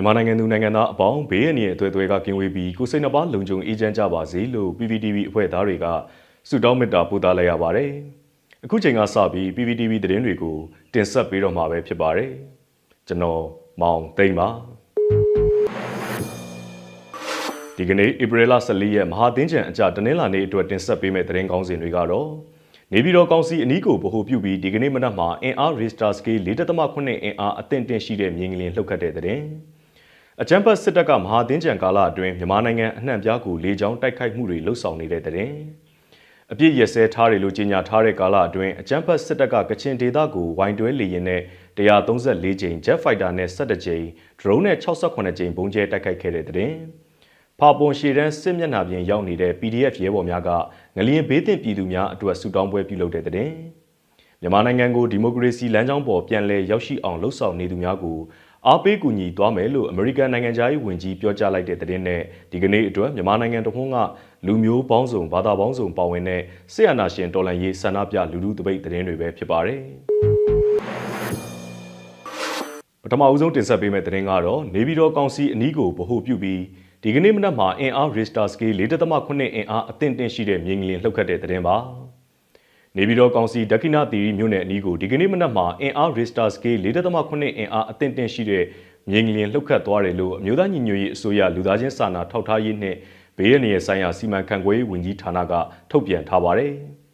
မြန်မာနိုင်ငံသူနိုင်ငံသားအပေါင်းဘေးအန္တရာယ်အသွယ်သွယ်ကကင်းဝေးပြီးကိုယ်စိတ်နှပါလုံခြုံအေးချမ်းကြပါစေလို့ PPTV အဖွဲ့သားတွေကဆုတောင်းမေတ္တာပို့သလိုက်ရပါတယ်။အခုချိန်ကစပြီး PPTV သတင်းတွေကိုတင်ဆက်ပေးတော့မှာပဲဖြစ်ပါတယ်။ကျွန်တော်မောင်သိန်းပါ။ဒီကနေ့ဧပြီလ14ရက်မဟာသင်းချံအကြတနင်္လာနေ့အတွက်တင်ဆက်ပေးမယ့်သတင်းကောင်းစင်တွေကတော့နေပြည်တော်ကောင်စီအနီးကိုဗဟိုပြုပြီးဒီကနေ့မနက်မှာအင်အား Richter scale 4.8အင်အားအသင့်တင်ရှိတဲ့မြင်းကလေးလှုပ်ခတ်တဲ့သတင်း အကြံပတ်စစ်တပ်ကမဟာသင်းချံကာလအတွင်းမြန်မာနိုင်ငံအနှံ့ပြားကိုလေကြောင်းတိုက်ခိုက်မှုတွေလှုပ်ဆောင်နေတဲ့သတင်းအပြစ်ရစဲထားတယ်လို့ကြေညာထားတဲ့ကာလအတွင်းအကြံပတ်စစ်တပ်ကကချင်ဒေသကိုဝိုင်တွဲလေရင်နဲ့134ကြိမ် Jet Fighter နဲ့17ကြိမ် Drone နဲ့68ကြိမ်ဘုံကျဲတိုက်ခိုက်ခဲ့တဲ့သတင်းဖာပွန်ရှည်တန်းစစ်မျက်နှာပြင်ရောက်နေတဲ့ PDF ရဲဘော်များကငလျင်ဘေးသင့်ပြည်သူများအတွက်ဆူတောင်းပွဲပြုလုပ်တဲ့တဲ့မြန်မာနိုင်ငံကိုဒီမိုကရေစီလမ်းကြောင်းပေါ်ပြန်လည်ရောက်ရှိအောင်လှုပ်ဆောင်နေသူများကို အားပေးကူညီသွားမယ်လို့အမေရိကန်နိုင်ငံသားရေးဝန်ကြီးပြောကြားလိုက်တဲ့တဲ့နဲ့ဒီကနေ့အတွက်မြန်မာနိုင်ငံတခွန်းကလူမျိုးပေါင်းစုံဘာသာပေါင်းစုံပါဝင်တဲ့ဆေးရနာရှင်တော်လှန်ရေးဆန္ဒပြလူလူတပိတ်တဲ့တွေပဲဖြစ်ပါတယ်ပထမအဦးဆုံးတင်ဆက်ပေးမယ့်သတင်းကတော့နေပြည်တော်ကောင်စီအနီးကိုဗဟိုပြုပြီးဒီကနေ့မနက်မှာအင်အား Richter scale 4.8အင်အားအသင့်တင်ရှိတဲ့မြေငလျင်လှုပ်ခတ်တဲ့သတင်းပါ နေပြည်တော်ကောင်စီဒက္ခိဏသီရိမြို့နယ်အနီးကိုဒီကနေ့မနက်မှာအင်အား Richter scale 4.8အင်အားအသင့်တင်ရှိတဲ့မြေငလျင်လှုပ်ခတ်သွားတယ်လို့အမျိုးသားညီညွတ်ရေးအစိုးရလူသားချင်းစာနာထောက်ထားရေးနှင့်ဘေးရန်ရဆိုင်ရာစီမံခန့်ခွဲရေးဝန်ကြီးဌာနကထုတ်ပြန်ထားပါတယ်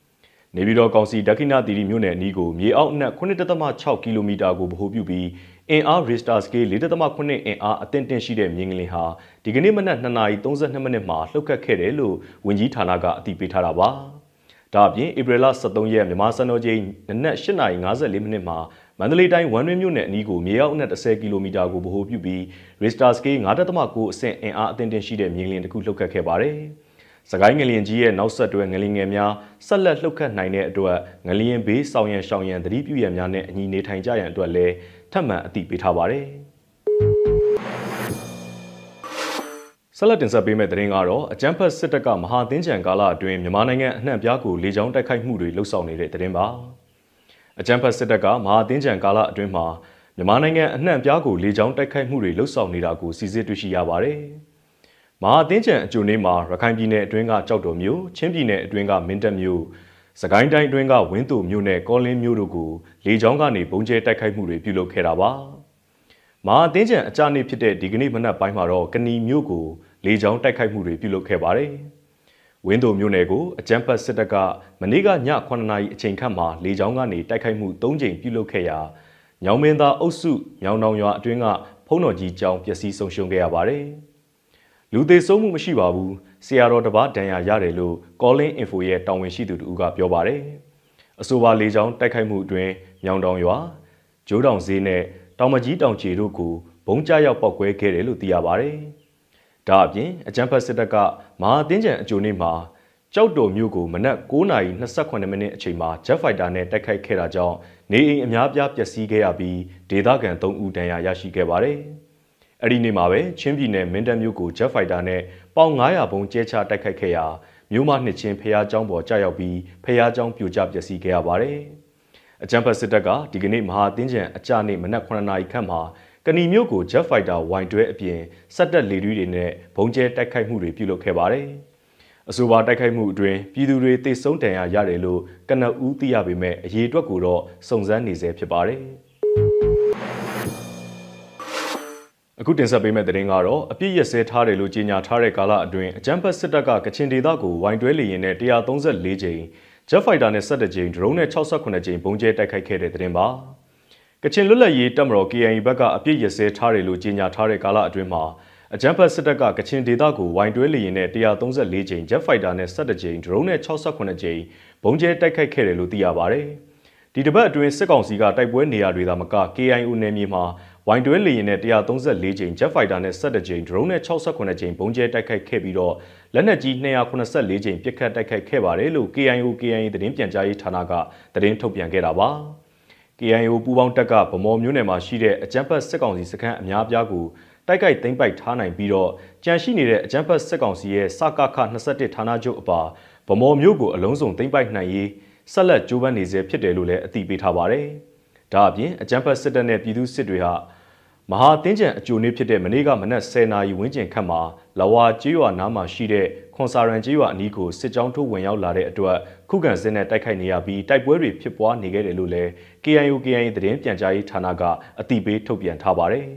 ။နေပြည်တော်ကောင်စီဒက္ခိဏသီရိမြို့နယ်အနီးကိုမြေအောက်အနက်9.6ကီလိုမီတာကိုဗဟိုပြုပြီးအင်အား Richter scale 4.8အင်အားအသင့်တင်ရှိတဲ့မြင်းကလေးဟာဒီကနေ့မနက်2:32မိနစ်မှာလှုပ်ခတ်ခဲ့တယ်လို့ဝန်ကြီးဌာနကအတည်ပြုထားတာပါ။ ဒါအပြင်ဧပြီလ23ရက်မြန်မာစံတော်ချိန်နနက်8:54မိနစ်မှာမန္တလေးတိုင်းဝမ်းတွင်းမြို့နယ်အနီးကိုမြေအောက်အနက်10ကီလိုမီတာကိုဗဟိုပြုပြီး Richter scale 9.9အဆင့်အင်အားအသင့်တင်ရှိတဲ့မြင်းကလေးတစ်ခုလှုပ်ခတ်ခဲ့ပါတယ်။စကိုင်းငလျင်ကြီးရဲ့နောက်ဆက်တွဲငလျင်ငယ်များဆက်လက်လှုပ်ခတ်နိုင်တဲ့အတွက်ငလျင်ဘေးဆောင်ရန်ရှောင်ရန်သတိပြုရန်များနဲ့အညီနေထိုင်ကြရန်အတွက်လည်းထပ်မံအသိပေးထားပါတယ်။ ဆက်လက်တင်ဆက်ပေးမယ့်သတင်းကတော့အကြမ်းဖက်စစ်တပ်ကမဟာသင်းချံကာလအတွင်းမြန်မာနိုင်ငံအနှံ့ပြားကိုလေကြောင်းတိုက်ခိုက်မှုတွေလှုပ်ဆောင်နေတဲ့သတင်းပါ။အကြမ်းဖက်စစ်တပ်ကမဟာသင်းချံကာလအတွင်းမှာမြန်မာနိုင်ငံအနှံ့ပြားကိုလေကြောင်းတိုက်ခိုက်မှုတွေလှုပ်ဆောင်နေတာကိုစီစစ်တွေ့ရှိရပါတယ်။မဟာသင်းချံအကျိုးနေ့မှာရခိုင်ပြည်နယ်အတွင်းကကြောက်တော်မြို့ချင်းပြည်နယ်အတွင်းကမင်းတပ်မြို့စကိုင်းတိုင်းအတွင်းကဝင်းတူမြို့နယ်ကောလင်းမြို့တို့ကိုလေကြောင်းကနေပုံကျဲတိုက်ခိုက်မှုတွေပြုလုပ်ခဲ့တာပါ။ မဟာတင်းကျန်အကြနေ့ဖြစ်တဲ့ဒီကနေ့မနက်ပိုင်းမှာတော့ကဏီမြို့ကိုလေကြောင်းတိုက်ခိုက်မှုတွေပြုလုပ်ခဲ့ပါတယ်။ဝင်းတူမြို့နယ်ကိုအကြမ်းဖက်စစ်တပ်ကမနေ့ကည9နာရီအချိန်ခန့်မှာလေကြောင်းကနေတိုက်ခိုက်မှု၃ကြိမ်ပြုလုပ်ခဲ့ရာညောင်မင်းသားအုပ်စုညောင်တောင်ရွာအတွင်းကဖုံးတော်ကြီးကျောင်းပျက်စီးဆုံးရှုံးခဲ့ရပါတယ်။လူသေးဆုံးမှုမရှိပါဘူးဆရာတော်တပားဒဏ်ရာရတယ်လို့ Calling Info ရဲ့တာဝန်ရှိသူတူကပြောပါတယ်။အဆိုပါလေကြောင်းတိုက်ခိုက်မှုအတွင်းမြောင်တောင်ရွာဂျိုးတောင်ဈေးနဲ့ တောင်မကြီးတောင်ချေတို့ကိုဘုံကျရောက်ပောက်ကွဲခဲ့တယ်လို့သိရပါတယ်။ဒါအပြင်အကြမ်းဖက်စစ်တပ်ကမဟာတင်းကျန်အကြိုနေ့မှာကြောက်တော်မြို့ကိုမနက်9:28မိနစ်အချိန်မှာ Jet Fighter နဲ့တိုက်ခိုက်ခဲ့တာကြောင့်နေအိမ်အများပြားပျက်စီးခဲ့ရပြီးဒေသခံ3ဦးဒဏ်ရာရရှိခဲ့ပါတယ်။အဲ့ဒီနေ့မှာပဲချင်းပြည်နယ်မင်းတပ်မြို့ကို Jet Fighter နဲ့ပေါင်900ဘုံကျဲချတိုက်ခိုက်ခဲ့ရာမြို့မနှစ်ချင်းဖះเจ้าပေါ်ကြာရောက်ပြီးဖះเจ้าပြိုကျပျက်စီးခဲ့ရပါတယ်။ အကြံဖတ်စစ်တပ်ကဒီကနေ့မဟာတင်းကျန်အကြနေ့မနက်9နာရီခန့်မှာကဏီမြို့ကို Jet Fighter ဝိုင်တွဲအပြင်စက်တက်လေတွေတွေနဲ့ဘုံကျဲတိုက်ခိုက်မှုတွေပြုလုပ်ခဲ့ပါတယ်။အဆိုပါတိုက်ခိုက်မှုအတွင်းပြည်သူတွေတိတ်ဆုံးတန်ရာရတယ်လို့ကနအူးသိရပေမဲ့အရေးအတွက်ကိုတော့စုံစမ်းနေဆဲဖြစ်ပါတယ်။အခုတင်ဆက်ပေးမယ့်သတင်းကတော့အပြစ်ရစဲထားတယ်လို့ကြေညာထားတဲ့ကာလအတွင်းအကြမ်းဖက်စစ်တပ်ကကချင်ဒေသကိုဝိုင်တွဲလေရင်နဲ့134ကြိမ် Jet Fighter နဲ့17ကြိမ် Drone နဲ့68ကြိမ်ဘုံကျဲတိုက်ခိုက်ခဲ့တဲ့သတင်းပါကချင်လွတ်လပ်ရေးတပ်မတော် KIA ဘက်ကအပြစ်ရစဲထားတယ်လို့ကြေညာထားတဲ့ကာလအတွင်းမှာအကြမ်းဖက်စစ်တပ်ကကချင်ဒေသကိုဝိုင်တွဲလေရင်နဲ့134ကြိမ် Jet Fighter နဲ့17ကြိမ် Drone နဲ့68ကြိမ်ဘုံကျဲတိုက်ခိုက်ခဲ့တယ်လို့သိရပါတယ်ဒီတပတ်အတွင်းစစ်ကောင်စီကတိုက်ပွဲနေရာတွေသာမက KIO နယ်မြေမှာ ဝိုင်တွဲလေရင်နဲ့134ကြိမ် Jet Fighter နဲ့17ကြိမ် Drone နဲ့68ကြိမ်ပုံကျဲတိုက်ခိုက်ခဲ့ပြီးတော့လက်နက်ကြီး284ကြိမ်ပစ်ခတ်တိုက်ခိုက်ခဲ့ပါတယ်လို့ KIO KIA သတင်းပြန်ကြားရေးဌာနကသတင်းထုတ်ပြန်ခဲ့တာပါ KIO ပူးပေါင်းတပ်ကဗမော်မျိုးနယ်မှာရှိတဲ့အကြမ်းဖက်စစ်ကောင်စီစခန်းအများပြားကိုတိုက်ခိုက်သိမ်းပိုက်ထားနိုင်ပြီးတော့ကြန့်ရှိနေတဲ့အကြမ်းဖက်စစ်ကောင်စီရဲ့စကခ21ဌာနချုပ်အပါဗမော်မျိုးကိုအလုံးစုံသိမ်းပိုက်နိုင်ရေးဆက်လက်ကြိုးပမ်းနေစေဖြစ်တယ်လို့လည်းအသိပေးထားပါတယ်။ဒါအပြင်အကြမ်းဖက်စစ်တပ်နဲ့ပြည်သူစစ်တွေဟာ မဟာတင်းကျန်အကျိုနေ့ဖြစ်တဲ့မနေ့ကမနက်10:00နာရီဝန်းကျင်ခန့်မှာလဝါကျေးရွာနားမှာရှိတဲ့ခွန်စာရန်ကျေးရွာအနီးကိုစစ်ကြောင်းထိုးဝင်ရောက်လာတဲ့အတွက်ခုခံစစ်နဲ့တိုက်ခိုက်နေရပြီးတိုက်ပွဲတွေဖြစ်ပွားနေခဲ့တယ်လို့လည်း KNU KNA သတင်းပြန်ကြားရေးဌာနကအသိပေးထုတ်ပြန်ထားပါတယ်။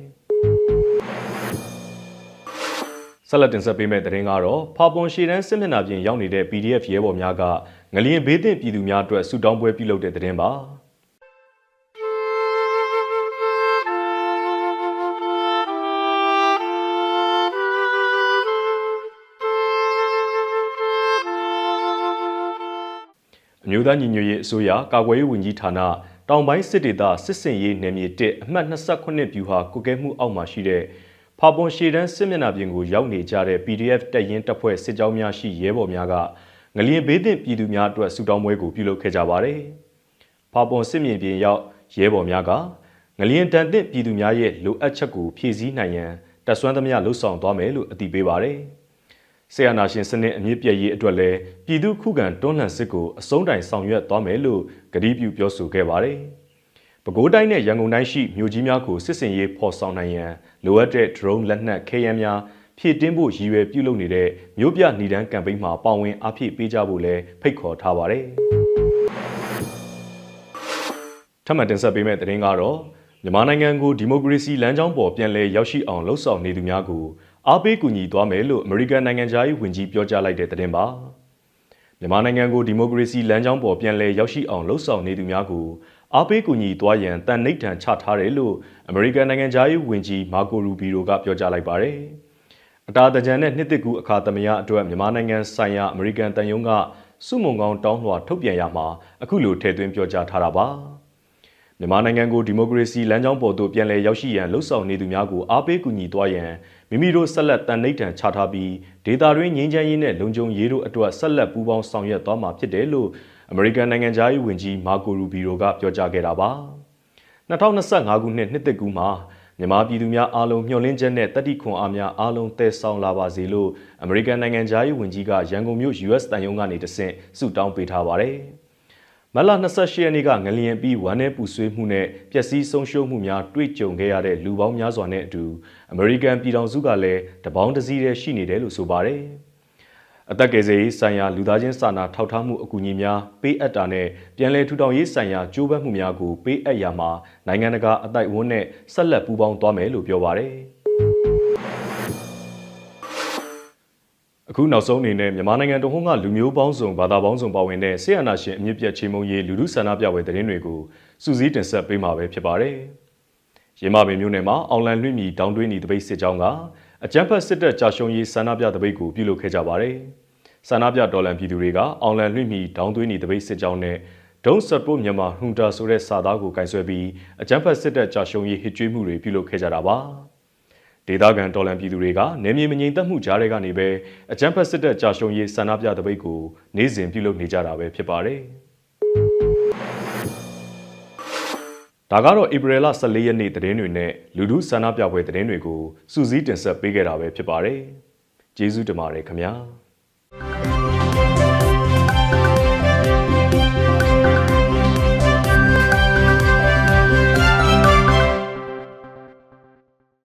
ဆက်လက်တင်ဆက်ပေးမယ့်သတင်းကတော့ဖာပွန်ရှီတန်းစစ်မျက်နှာပြင်ရောက်နေတဲ့ PDF ရဲဘော်များကငလျင်ဘေးသင့်ပြည်သူများအတွက်ဆုတောင်းပွဲပြုလုပ်တဲ့သတင်းပါ။ အမျိုးသားညီညွတ်ရေးအစိုးရကာကွယ်ရေးဝန်ကြီးဌာနတောင်ပိုင်းစစ်ဒေသစစ်စင်ရေးနယ်မြေ1အမှတ်28ဗျူဟာကုကဲမှုအောက်မှာရှိတဲ့ဖာပွန်ရှေတန်းစစ်မျက်နှာပြင်ကိုရောက်နေကြတဲ့ PDF တပ်ရင်းတပ်ဖွဲ့စစ်ကြောင်းများရှိရဲဘော်များကငလျင်ဘေးသင့်ပြည်သူများအတွက်ဆုတောင်းပွဲကိုပြုလုပ်ခဲ့ကြပါတယ်။ဖာပွန်စစ်မြေပြင်ရောက်ရဲဘော်များကငလျင်တန်တဲ့ပြည်သူများရဲ့လိုအပ်ချက်ကိုဖြည့်ဆည်းနိုင်ရန်တပ်ဆွမ်းသမျှလှုပ်ဆောင်သွားမယ်လို့အတည်ပြုပါတယ်။ ဆီယနာရှင်စနစ်အမြင့်ပြည့်ရေးအတွက်လည်းပြည်သူခုခံတွန်းလှန်စစ်ကိုအဆုံးတိုင်ဆောင်ရွက်သွားမယ်လို့ကတိပြုပြောဆိုခဲ့ပါတယ်။ပဲခူးတိုင်းနဲ့ရန်ကုန်တိုင်းရှိမြို့ကြီးများကိုစစ်စင်ရေးဖော်ဆောင်နိုင်ရန်လိုအပ်တဲ့ drone လက်နက်ခဲယမ်းများဖြည့်တင်းဖို့ရည်ရွယ်ပြုလုပ်နေတဲ့မြို့ပြနေတန်းကမ်ပိန်းမှာပါဝင်အားဖြည့်ပေးကြဖို့လည်းဖိတ်ခေါ်ထားပါတယ်။ထပ်မံတင်ဆက်ပေးမယ့်သတင်းကတော့မြန်မာနိုင်ငံကိုဒီမိုကရေစီလမ်းကြောင်းပေါ်ပြန်လည်ရောက်ရှိအောင်လှုံ့ဆော်နေသူများကို အားပေးကူညီသွားမယ်လို့အမေရိကန်နိုင်ငံသားရေးဝန်ကြီးပြောကြားလိုက်တဲ့သတင်းပါမြန်မာနိုင်ငံကိုဒီမိုကရေစီလမ်းကြောင်းပေါ်ပြန်လည်ရောက်ရှိအောင်လှုံ့ဆော်နေသူများကိုအားပေးကူညီသွားရန်တန်နှိပ်ထန်ချထားတယ်လို့အမေရိကန်နိုင်ငံသားရေးဝန်ကြီးမာကိုရူဘီရိုကပြောကြားလိုက်ပါတယ်အတာတကြံနဲ့နှစ်တစ်ကူအခါသမယအတွက်မြန်မာနိုင်ငံဆိုင်ရာအမေရိကန်တန်ယုံကစုမုံကောင်းတောင်းလွှာထုတ်ပြန်ရမှာအခုလိုထည့်သွင်းပြောကြားထားတာပါ။ မြန်မာနိုင်ငံကိုဒီမိုကရေစီလမ်းကြောင်းပေါ်သို့ပြန်လည်ရောက်ရှိရန်လှုံ့ဆော်နေသူများကိုအားပေးကူညီသွားရန်မိမိတို့ဆက်လက်တန်နှိပ်တံချထားပြီးဒေတာတွင်းငြိမ်းချမ်းရေးနဲ့လုံခြုံရေးတို့အတွက်ဆက်လက်ပူးပေါင်းဆောင်ရွက်သွားမှာဖြစ်တယ်လို့အမေရိကန်နိုင်ငံသားရေးဝန်ကြီးမာကိုရူဘီရိုကပြောကြားခဲ့တာပါ2025ခုနှစ်နှစ်သက်ကူးမှာမြန်မာပြည်သူများအားလုံးမျှော်လင့်ချက်နဲ့တတိခွန်အားများအားလုံးတည်ဆောင်လာပါစေလို့အမေရိကန်နိုင်ငံသားရေးဝန်ကြီးကရန်ကုန်မြို့ US တန်ယုံကနေတဆင့်ဆုတောင်းပေးထားပါတယ်။ မလ28ရက်နေ့ကငလျင်ပြီးဝမ်း내ပူဆွေးမှုနဲ့ပျက်စီးဆုံးရှုံးမှုများတွေ့ကြုံခဲ့ရတဲ့လူပေါင်းများစွာနဲ့အတူအမေရိကန်ပြည်ထောင်စုကလည်းတပေါင်းတစည်းတည်းရှိနေတယ်လို့ဆိုပါတယ်။အသက်ကယ်ဆယ်ရေးဆိုင်ရာလူသားချင်းစာနာထောက်ထားမှုအကူအညီများပေးအပ်တာနဲ့ပြည်내ထူထောင်ရေးဆိုင်ရာကြိုးပမ်းမှုများကိုပေးအပ်ရမှာနိုင်ငံတကာအတိုက်အဝန်းနဲ့ဆက်လက်ပူးပေါင်းသွားမယ်လို့ပြောပါတယ်။ အခုနောက်ဆုံးအနေနဲ့မြန်မာနိုင်ငံတဝန်းကလူမျိုးပေါင်းစုံဘာသာပေါင်းစုံပါဝင်တဲ့ဆေးရနာရှင်အမြင့်ပြတ်ချေမုံရေးလူထုဆန္ဒပြပွဲသတင်းတွေကိုစူးစီးတင်ဆက်ပေးမှာပဲဖြစ်ပါတယ်။ရင်းမပင်မြို့နယ်မှာအောင်လန်လွင့်မြီတောင်းတွင်းဤတပိတ်စစ်ကြောင်းကအကြမ်းဖက်စစ်တပ်ကြာရှုံးရေးဆန္ဒပြတပိတ်ကိုပြုလုပ်ခဲ့ကြပါတယ်။ဆန္ဒပြတော်လှန်ပြည်သူတွေကအောင်လန်လွင့်မြီတောင်းတွင်းဤတပိတ်စစ်ကြောင်းနဲ့ဒုံဆပ်ပို့မြန်မာဟွန်တာဆိုတဲ့စာသားကိုကင်ဆယ်ပြီးအကြမ်းဖက်စစ်တပ်ကြာရှုံးရေးဟစ်ကြွေးမှုတွေပြုလုပ်ခဲ့ကြတာပါ။ ဒေသခံတော်လှန်ပြည်သူတွေကနေမြေမငြိမ်သက်မှုကြားတွေကနေပဲအကြမ်းဖက်စစ်တပ်ကြာရှုံးရေးဆန္ဒပြတပိတ်ကိုနေ့စဉ်ပြုလုပ်နေကြတာပဲဖြစ်ပါတယ်။ဒါကတော့ဧပြီလ14ရက်နေ့သတင်းတွေနဲ့လူထုဆန္ဒပြပွဲသတင်းတွေကိုစူးစီးတင်ဆက်ပေးခဲ့တာပဲဖြစ်ပါတယ်။ကျေးဇူးတင်ပါတယ်ခင်ဗျာ။